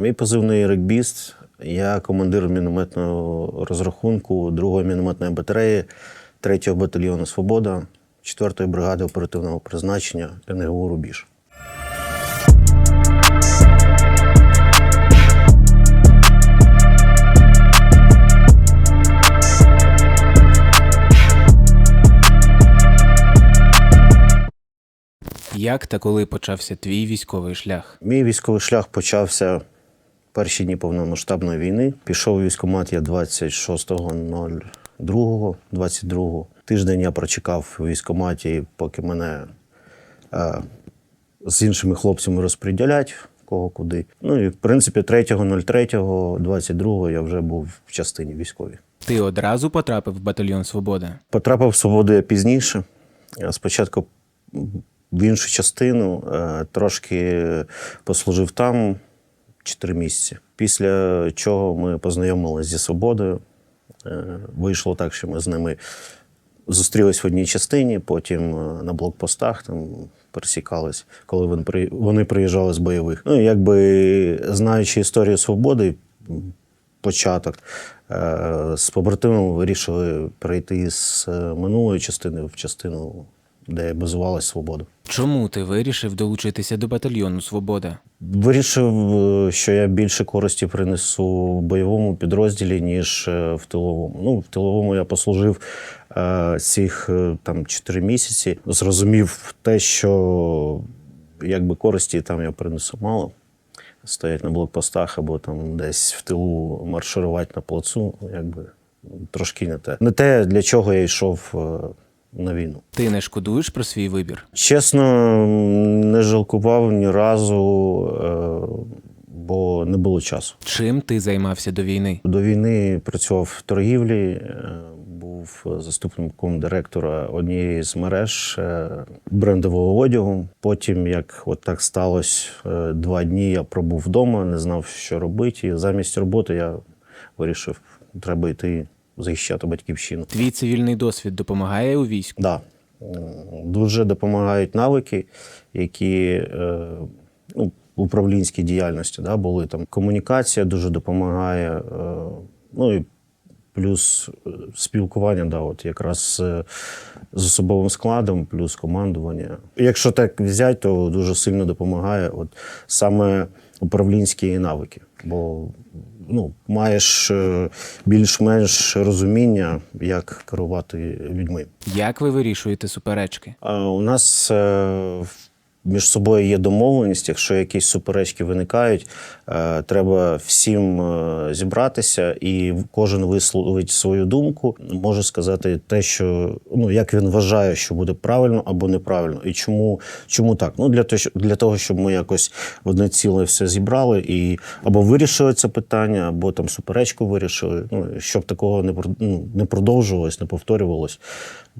Мій позивний регбіст. Я командир мінометного розрахунку 2-ї мінометної батареї 3-го батальйону Свобода 4-ї бригади оперативного призначення НГУ Рубіж. Як та коли почався твій військовий шлях? Мій військовий шлях почався перші дні повномасштабної війни. Пішов у військкомат я 26.02, 22. Тиждень я прочекав у військкоматі, поки мене е, з іншими хлопцями розподілять, кого куди. Ну і в принципі 3.03, 22 я вже був в частині військовій. Ти одразу потрапив в батальйон Свобода? Потрапив в свободу я пізніше. Я Спочатку в іншу частину, е, трошки послужив там 4 місяці. Після чого ми познайомилися зі свободою. Е, Вийшло так, що ми з ними зустрілись в одній частині, потім е, на блокпостах там пересікались, коли вони, при- вони приїжджали з бойових. Ну, якби знаючи історію свободи, початок, е, з побратимами вирішили перейти з минулої частини в частину, де базувалась свобода. Чому ти вирішив долучитися до батальйону Свобода? Вирішив, е, що я більше користі принесу в бойовому підрозділі, ніж е, в тиловому. Ну, в тиловому я послужив е, цих там 4 місяці. Зрозумів те, що якби користі там я принесу мало. Стоять на блокпостах або там десь в тилу марширувати на плацу, якби трошки не те. Не те, для чого я йшов на війну. Ти не шкодуєш про свій вибір? Чесно, не жалкував ні разу, е, бо не було часу. Чим ти займався до війни? До війни працював в торгівлі, е, був заступником директора однієї з мереж е, брендового одягу. Потім, як от так сталося, два дні я пробув вдома, не знав, що робити. І замість роботи я вирішив, треба йти захищати батьківщину. Твій цивільний досвід допомагає у війську? Да. Дуже допомагають навики, які е, ну, управлінській діяльності да, були там. Комунікація дуже допомагає. Е, ну і плюс е, спілкування, да, от якраз з особовим складом, плюс командування. Якщо так взяти, то дуже сильно допомагає от саме управлінські навики. Бо ну, маєш е, більш-менш розуміння, як керувати людьми. Як ви вирішуєте суперечки? У нас е, між собою є домовленість, якщо якісь суперечки виникають, е, треба всім е, зібратися і кожен висловить свою думку, може сказати те, що ну як він вважає, що буде правильно або неправильно, і чому, чому так? Ну для того, для того, щоб ми якось в одне ціле все зібрали і або вирішили це питання, або там суперечку вирішили. Ну щоб такого не ну, не продовжувалось, не повторювалось.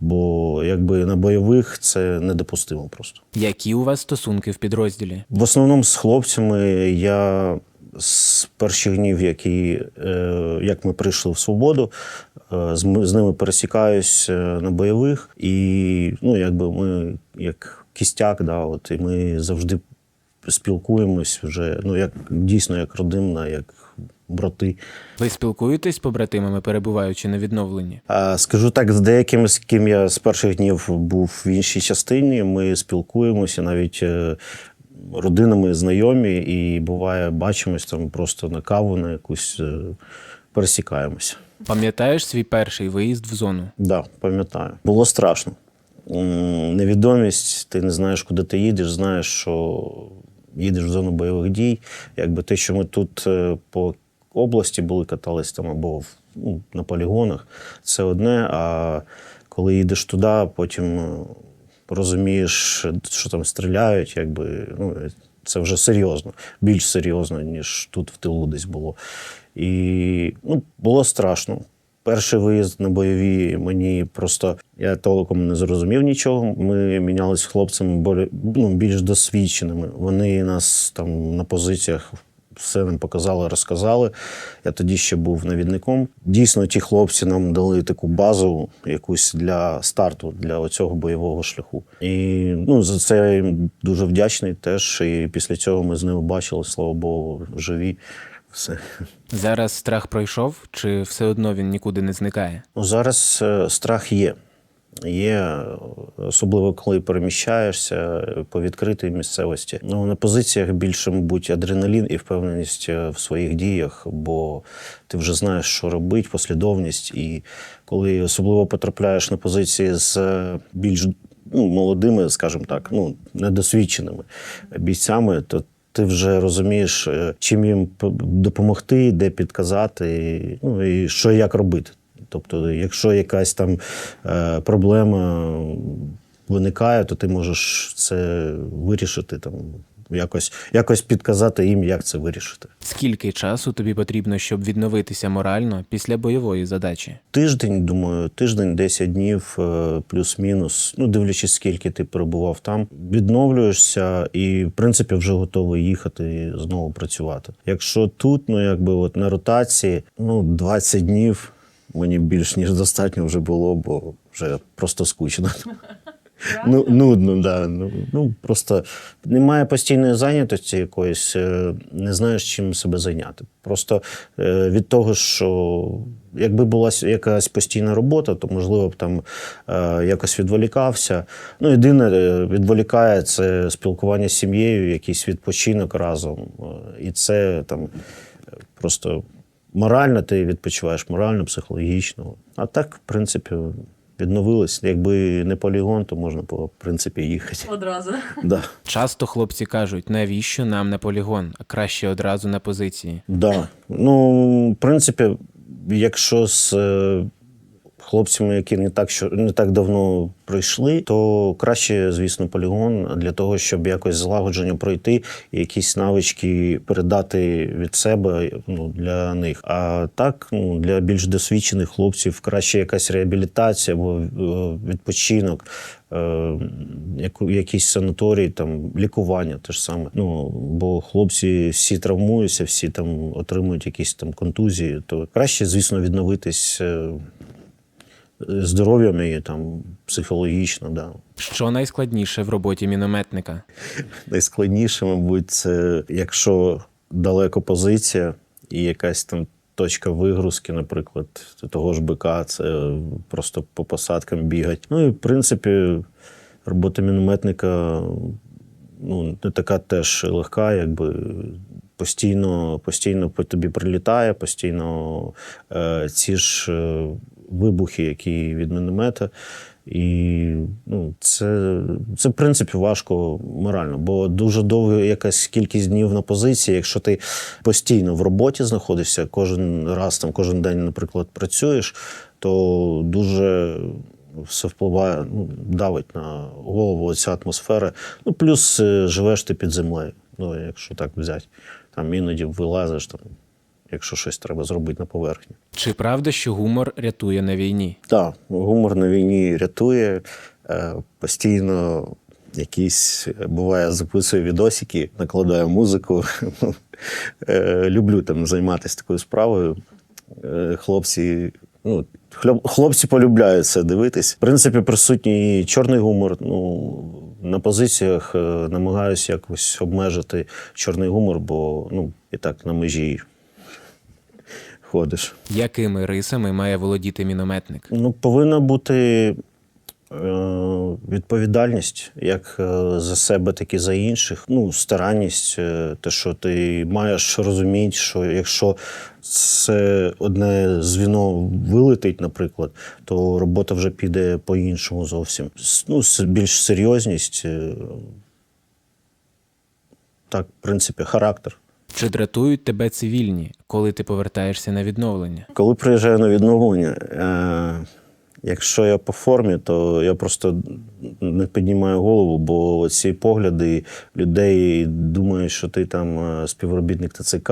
Бо якби на бойових це недопустимо просто. Які у вас стосунки в підрозділі? В основному з хлопцями я з перших днів, які, е, як ми прийшли в свободу, е, з, з ними пересікаюсь е, на бойових, і ну, якби ми як кістяк, да, от, і ми завжди спілкуємось вже ну, як дійсно як родинна, як брати. Ви спілкуєтесь з побратимами, перебуваючи на відновленні? Скажу так, з деякими, з ким я з перших днів був в іншій частині, ми спілкуємося навіть е, родинами знайомі, і буває, бачимось там просто на каву, на якусь е, пересікаємося. Пам'ятаєш свій перший виїзд в зону? Да, пам'ятаю. Було страшно. Невідомість, ти не знаєш, куди ти їдеш, знаєш, що їдеш в зону бойових дій. Якби те, що ми тут е, по області були, катались там або ну, на полігонах, це одне. А коли їдеш туди, потім е, розумієш, що там стріляють, якби ну, це вже серйозно, більш серйозно, ніж тут в тилу десь було. І ну, було страшно. Перший виїзд на бойові мені просто я толком не зрозумів нічого. Ми мінялися хлопцями ну, більш досвідченими. Вони нас там на позиціях все нам показали, розказали. Я тоді ще був навідником. Дійсно, ті хлопці нам дали таку базу, якусь для старту, для цього бойового шляху. І ну, за це я їм дуже вдячний теж. І після цього ми з ними бачили, слава Богу, живі. Все. Зараз страх пройшов, чи все одно він нікуди не зникає? Ну, зараз е, страх є. Є, е, особливо коли переміщаєшся е, по відкритій місцевості. Ну, на позиціях більше, мабуть, адреналін і впевненість в своїх діях, бо ти вже знаєш, що робити, послідовність. І коли особливо потрапляєш на позиції з більш ну, молодими, скажімо так, ну, недосвідченими бійцями, то ти вже розумієш, е, чим їм допомогти, де підказати, ну і що як робити. Тобто, якщо якась там е, проблема виникає, то ти можеш це вирішити там. Якось, якось підказати їм, як це вирішити. Скільки часу тобі потрібно, щоб відновитися морально після бойової задачі? Тиждень, думаю, тиждень, 10 днів, е, плюс-мінус. Ну, дивлячись, скільки ти перебував там, відновлюєшся і, в принципі, вже готовий їхати і знову працювати. Якщо тут, ну якби от на ротації, ну 20 днів мені більш ніж достатньо вже було, бо вже просто скучно. Ну, нудно, да. Ну, ну просто немає постійної зайнятості якоїсь, е, не знаєш, чим себе зайняти. Просто е, від того, що якби була якась постійна робота, то можливо б там е, якось відволікався. Ну, єдине, відволікає це спілкування з сім'єю, якийсь відпочинок разом. І це там просто морально ти відпочиваєш, морально, психологічно. А так, в принципі, відновилось. Якби не полігон, то можна було, в принципі, їхати. Одразу. Да. Часто хлопці кажуть, навіщо нам на полігон, а краще одразу на позиції. Да. Ну, в принципі, якщо з е, хлопцями, які не так, що не так давно прийшли, то краще, звісно, полігон для того, щоб якось злагодження пройти і якісь навички передати від себе ну, для них. А так, ну, для більш досвідчених хлопців краще якась реабілітація або е, відпочинок. е, якийсь санаторій, там лікування те ж саме. Ну бо хлопці всі травмуються, всі там отримують якісь там контузії. То краще, звісно, відновитись е, здоров'ям і там психологічно. Да. Що найскладніше в роботі мінометника? Найскладніше, мабуть, це якщо далеко позиція і якась там. Точка вигрузки, наприклад, того ж бика, це просто по посадкам бігать. Ну і в принципі, робота мінометника ну, не така теж легка, якби постійно, постійно по тобі прилітає, постійно е, ці ж е, вибухи, які від міномета. І ну, це, це, в принципі, важко морально, бо дуже довга якась кількість днів на позиції. Якщо ти постійно в роботі знаходишся, кожен раз там, кожен день, наприклад, працюєш, то дуже все впливає, ну, давить на голову ця атмосфера. Ну, плюс е, живеш ти під землею. Ну, якщо так взяти, там іноді вилазиш, там, якщо щось треба зробити на поверхні. Чи правда, що гумор рятує на війні? Так, гумор на війні рятує. Е, Постійно якісь буває, записую відосики, накладаю музику. Е, Люблю там займатися такою справою. Е, Хлопці, ну, хлоп- хлопці полюбляють це дивитись. В принципі, присутній чорний гумор. Ну, на позиціях намагаюся якось обмежити чорний гумор, бо ну, і так на межі ходиш. Якими рисами має володіти мінометник? Ну, повинна бути е, відповідальність як е, за себе, так і за інших. Ну, старанність, е, те, що ти маєш розуміти, що якщо це одне звіно вилетить, наприклад, то робота вже піде по-іншому зовсім. Ну, більш серйозність. Так, в принципі, характер. Чи дратують тебе цивільні, коли ти повертаєшся на відновлення? Коли приїжджаю на відновлення, е, якщо я по формі, то я просто не піднімаю голову, бо ці погляди людей думають, що ти там е, співробітник ТЦК,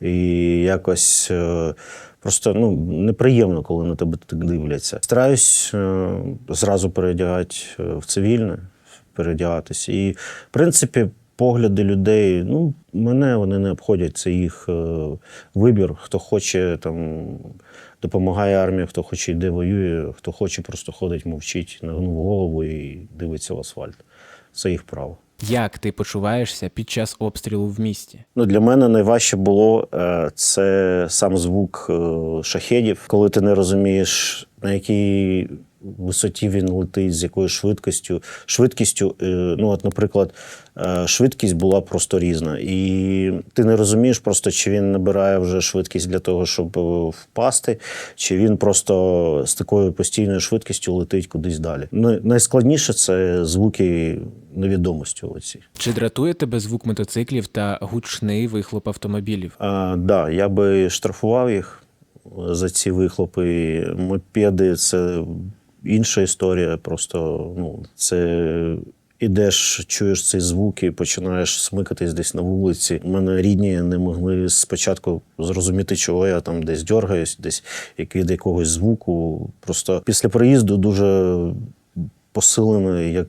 і якось. е, Просто ну, неприємно, коли на тебе так дивляться. Стараюсь е, зразу переодягати е, в цивільне, переодягатись. І, в принципі, погляди людей, ну, мене вони не обходять, це їх е, вибір. Хто хоче там допомагає армії, хто хоче йде воює, хто хоче, просто ходить, мовчить, нагнув голову і дивиться в асфальт. Це їх право. Як ти почуваєшся під час обстрілу в місті? Ну, для мене найважче було е, це сам звук е, шахедів, коли ти не розумієш, на якій висоті він летить, з якою швидкістю. Швидкістю, е, ну, от, наприклад, е, швидкість була просто різна. І ти не розумієш просто, чи він набирає вже швидкість для того, щоб е, впасти, чи він просто з такою постійною швидкістю летить кудись далі. Ну, найскладніше це звуки невідомості. Оці. Чи дратує тебе звук мотоциклів та гучний вихлоп автомобілів? А, да, я би штрафував їх за ці вихлопи. Мопеди це інша історія. Просто ну, це ідеш, чуєш цей звук і починаєш смикатись десь на вулиці. У мене рідні не могли спочатку зрозуміти, чого я там десь дергаюсь, десь від якогось звуку. Просто після приїзду дуже посилене, як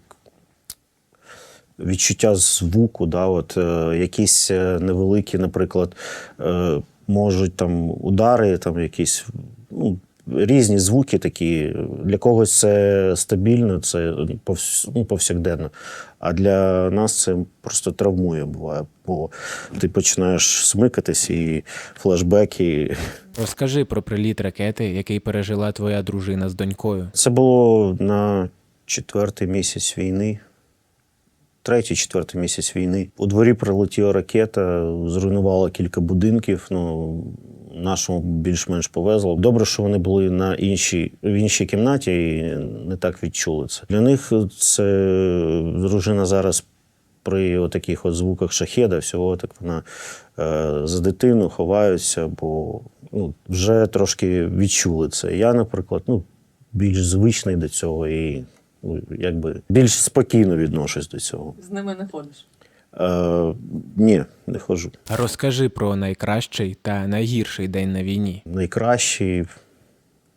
відчуття звуку, да, от, е, якісь е, невеликі, наприклад, е, можуть там удари, там якісь ну, різні звуки такі. Для когось це стабільно, це ну, повсякденно. А для нас це просто травмує буває. Бо ти починаєш смикатись і флешбеки. Розкажи про приліт ракети, який пережила твоя дружина з донькою. Це було на четвертий місяць війни. Третій, четвертий місяць війни. У дворі прилетіла ракета, зруйнувала кілька будинків. Ну, нашому більш-менш повезло. Добре, що вони були на іншій, в іншій кімнаті і не так відчули це. Для них це дружина зараз при таких от звуках шахеда, всього так вона е, за дитину ховаються, бо ну, вже трошки відчули це. Я, наприклад, ну, більш звичний до цього і ну, якби більш спокійно відношусь до цього. З ними не ходиш. Е, ні, не ходжу. Розкажи про найкращий та найгірший день на війні. Найкращий,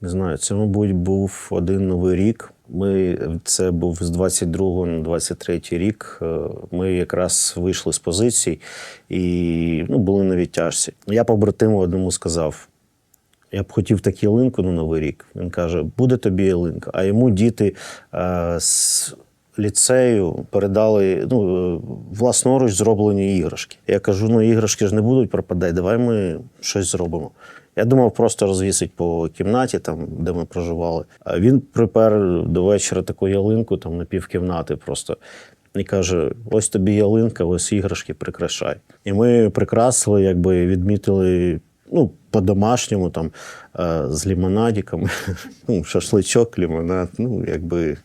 не знаю, це, мабуть, був один новий рік. Ми це був з 22 на 23 рік. Е, Ми якраз вийшли з позицій і ну, були на відтяжці. Я побратиму одному сказав: я б хотів таку ялинку на Новий рік. Він каже: буде тобі ялинка. А йому діти е, з ліцею передали ну, е, власноруч зроблені іграшки. Я кажу: ну іграшки ж не будуть пропадати, давай ми щось зробимо. Я думав просто розвісити по кімнаті, там, де ми проживали. А він припер до вечора таку ялинку там на півкімнати просто. І каже: ось тобі ялинка, ось іграшки, прикрашай. І ми прикрасили, якби відмітили ну, по-домашньому, там, е, з лімонадиком, ну, шашличок, лімонад. Ну, якби,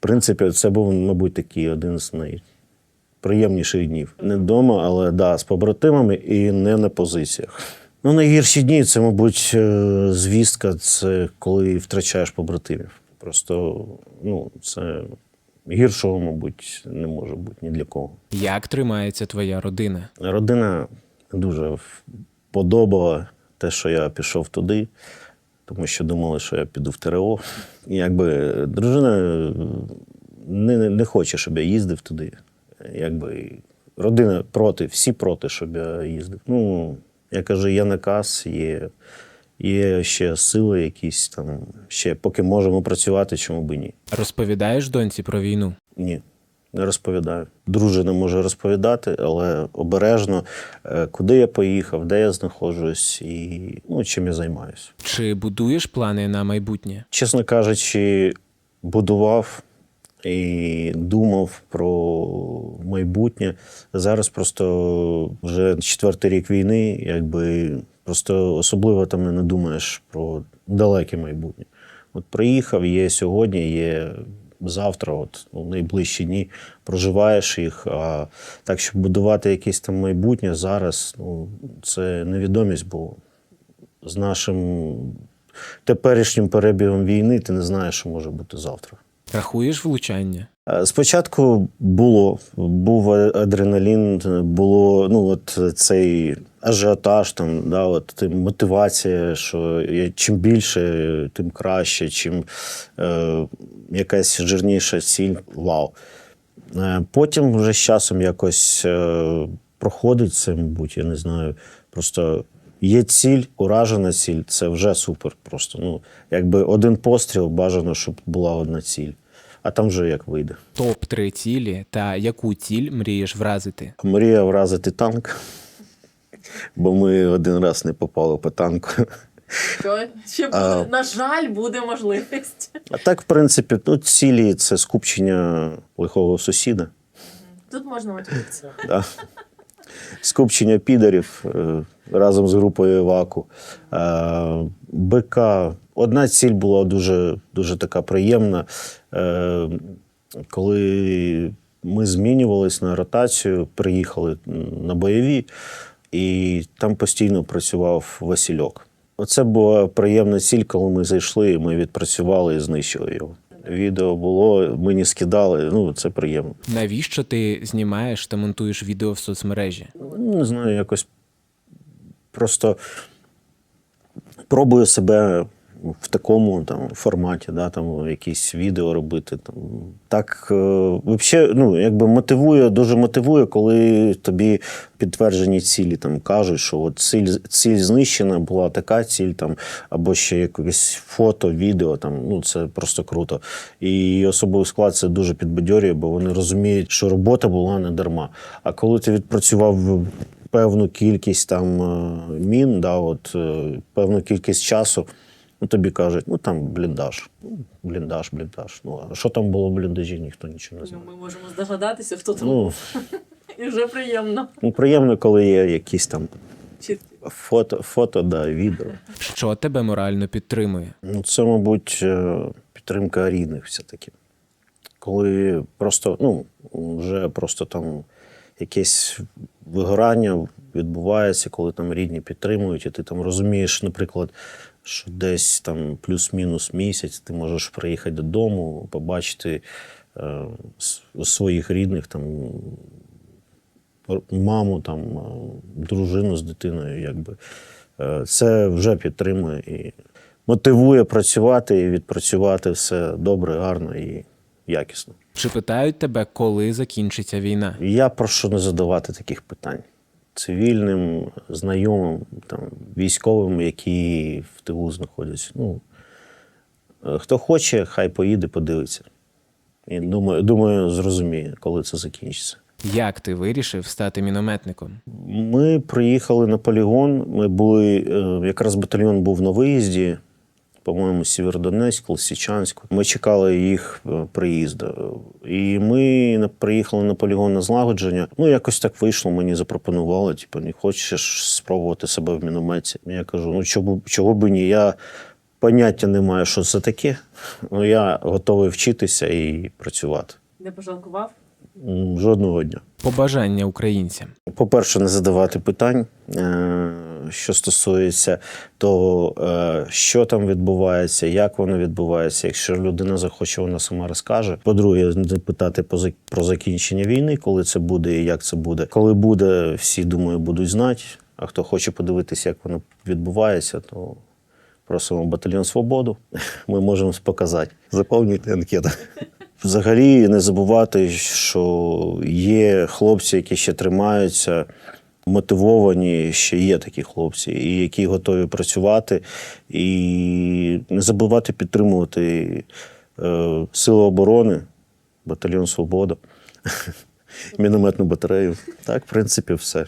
в принципі, це був, мабуть, такий один з найприємніших днів. Не вдома, але да, з побратимами і не на позиціях. Ну, найгірші дні це, мабуть, е, звістка, це коли втрачаєш побратимів. Просто ну, це гіршого, мабуть, не може бути ні для кого. Як тримається твоя родина? Родина дуже подобала те, що я пішов туди, тому що думали, що я піду в ТРО. І якби дружина не, не, не хоче, щоб я їздив туди. Якби родина проти, всі проти, щоб я їздив. Ну, я кажу, є наказ, є, є ще сили якісь там, ще поки можемо працювати, чому би ні. Розповідаєш доньці про війну? Ні, не розповідаю. Дружина може розповідати, але обережно, е, куди я поїхав, де я знаходжусь і ну, чим я займаюся. Чи будуєш плани на майбутнє? Чесно кажучи, будував і думав про майбутнє. Зараз просто вже четвертий рік війни, якби просто особливо там не думаєш про далеке майбутнє. От приїхав, є сьогодні, є завтра, от у найближчі дні проживаєш їх. А так, щоб будувати якесь там майбутнє зараз, ну це невідомість, бо з нашим теперішнім перебігом війни ти не знаєш, що може бути завтра. Рахуєш влучання? Е, Спочатку було, був адреналін, було ну, от цей ажіотаж, там, да, от, ти- мотивація, що я- чим більше, тим краще, чим е, якась жирніша ціль. Вау. Е, Потім вже з часом якось е, проходить це, мабуть, я не знаю. Просто є ціль, уражена ціль, це вже супер. Просто ну, якби один постріл бажано, щоб була одна ціль. А там вже як вийде. Топ 3 цілі та яку ціль мрієш вразити? Мрія вразити танк, бо ми один раз не попали по танку. Ще буде, А. на жаль, буде можливість. А так, в принципі, ну, цілі це скупчення лихого сусіда. Тут можна матюкатися. Да. Скупчення підарів е, разом з групою Еваку. Е, БК. Одна ціль була дуже, дуже така приємна. Е, коли ми змінювались на ротацію, приїхали на бойові, і там постійно працював Васильок. Оце була приємна ціль, коли ми зайшли, ми відпрацювали і знищили його. Відео було, мені скидали. Ну, це приємно. Навіщо ти знімаєш та монтуєш відео в соцмережі? Не знаю, якось просто пробую себе в такому там форматі, да, там якісь відео робити. Там. Так, е, взагалі, ну, якби мотивує, дуже мотивує, коли тобі підтверджені цілі там кажуть, що от ціль, ціль знищена, була така ціль, там, або ще якесь фото, відео. Там, ну, це просто круто. І особовий склад це дуже підбадьорює, бо вони розуміють, що робота була не дарма. А коли ти відпрацював певну кількість там е, мін, да, от, е, певну кількість часу, ну, тобі кажуть, ну там бліндаж. Ну, бліндаж, бліндаж. Ну, а що там було в бліндажі, ніхто нічого не Ну, ми можемо здогадатися, хто там Ну. І вже приємно. ну, приємно, коли є якісь там фото, фото да, відео. Що тебе морально підтримує? Ну, це, мабуть, е, підтримка рідних все-таки. Коли просто, ну, вже просто там якесь вигорання відбувається, коли там рідні підтримують, і ти там розумієш, наприклад, що десь там плюс-мінус місяць ти можеш приїхати додому, побачити е, своїх рідних, там, маму, там, е, дружину з дитиною, якби. Е, Це вже підтримує і мотивує працювати і відпрацювати все добре, гарно і якісно. Чи питають тебе, коли закінчиться війна? Я прошу не задавати таких питань цивільним, знайомим, там, військовим, які в тилу знаходяться. Ну, е, хто хоче, хай поїде, подивиться. І думаю, думаю, зрозуміє, коли це закінчиться. Як ти вирішив стати мінометником? Ми приїхали на полігон. Ми були, е, якраз батальйон був на виїзді, по-моєму, Сєвєродонецьк, Лисичанськ. Ми чекали їх е, приїзду. І ми приїхали на полігон на злагодження. Ну, якось так вийшло, мені запропонували, типу, не хочеш спробувати себе в мінометі. Я кажу: ну чого, чого би ні? Я поняття не маю, що це таке. Ну, я готовий вчитися і працювати. Не пожалкував? Жодного дня. Побажання українцям. По-перше, не задавати питань, е, що стосується того, е, що там відбувається, як воно відбувається. Якщо людина захоче, вона сама розкаже. По-друге, питати про закінчення війни, коли це буде і як це буде. Коли буде, всі думаю, будуть знати. А хто хоче подивитися, як воно відбувається, то просимо батальйон свободу. Ми можемо показати. Заповнюйте анкету. Взагалі не забувати, що є хлопці, які ще тримаються, мотивовані, ще є такі хлопці, і які готові працювати, і не забувати підтримувати е, Сили оборони, батальйон Свобода, мінометну батарею. Так, в принципі, все.